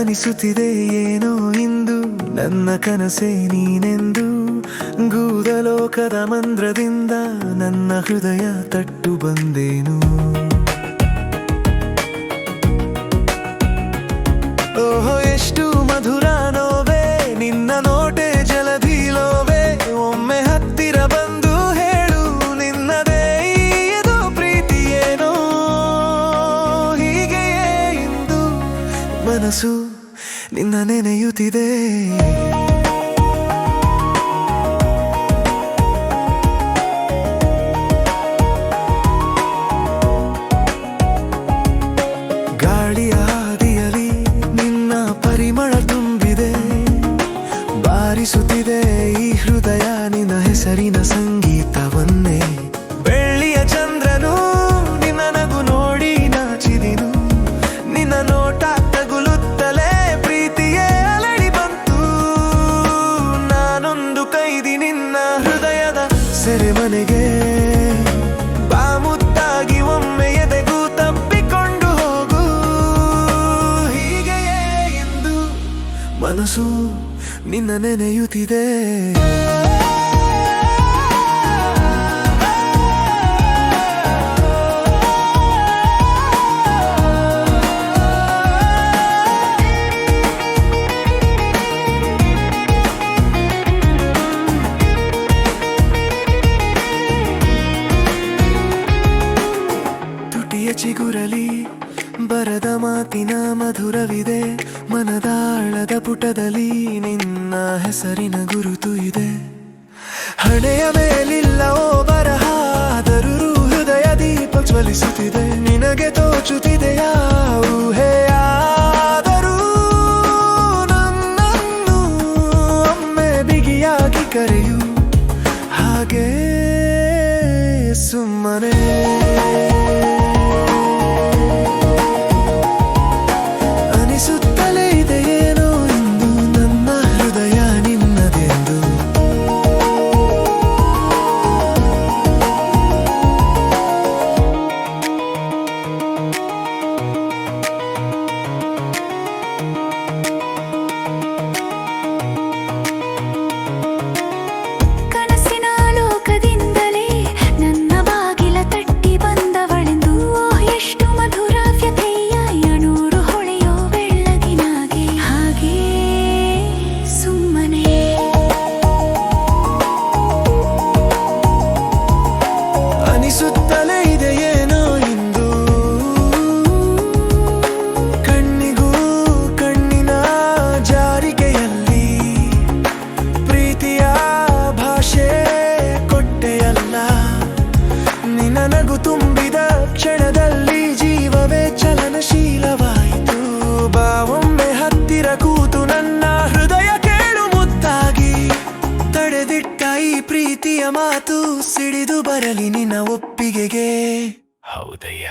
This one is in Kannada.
ಅನಿಸುತ್ತಿದೆ ಏನೋ ಇಂದು. ನನ್ನ ಕನಸೇ ನೀನೆಂದು. ಗೂದಲೋಕದ ಮಂದ್ರದಿಂದ ನನ್ನ ಹೃದಯ ತಟ್ಟು ಬಂದೇನು. ಓಹೋ, ಎಷ್ಟು ಮಧುರ ನಿನ್ನ ನೋಟೆ ಜಲಧೀಲೋವೇ ಲೋವೆ. ಒಮ್ಮೆ ಹತ್ತಿರ ಬಂದು ಹೇಳು, ನಿನ್ನದೇ ಇದು ಪ್ರೀತಿಯೇನೋ ಹೀಗೆಯೇ ಇಂದು. ಮನಸ್ಸು ನಿನ್ನ ನೆನೆಯುತ್ತಿದೆ. ಮನಸ್ಸು ನಿನ್ನ ನೆನೆಯುತ್ತಿದೆ. ಚಿಗುರಲಿ ಬರದ ಮಾತಿನ ಮಧುರವಿದೆ, ಮನದಾಳದ ಪುಟದಲ್ಲಿ ನಿನ್ನ ಹೆಸರಿನ ಗುರುತು ಇದೆ. ಹಣೆಯ ಮೇಲಿಲ್ಲ ಓ ಬರಹ, ಆದರೂ ಹೃದಯ ದೀಪ ಜ್ವಲಿಸುತ್ತಿದೆ. ನಿನಗೆ ತೋಚುತ್ತಿದೆಯಾ ಕರೆಯು. ಹಾಗೆ ಸುಮ್ಮನೆ. ಮಾತು ಸಿಡಿದು ಬರಲಿ ನಿನ್ನ ಒಪ್ಪಿಗೆಗೆ. ಹೌದಯ್ಯ.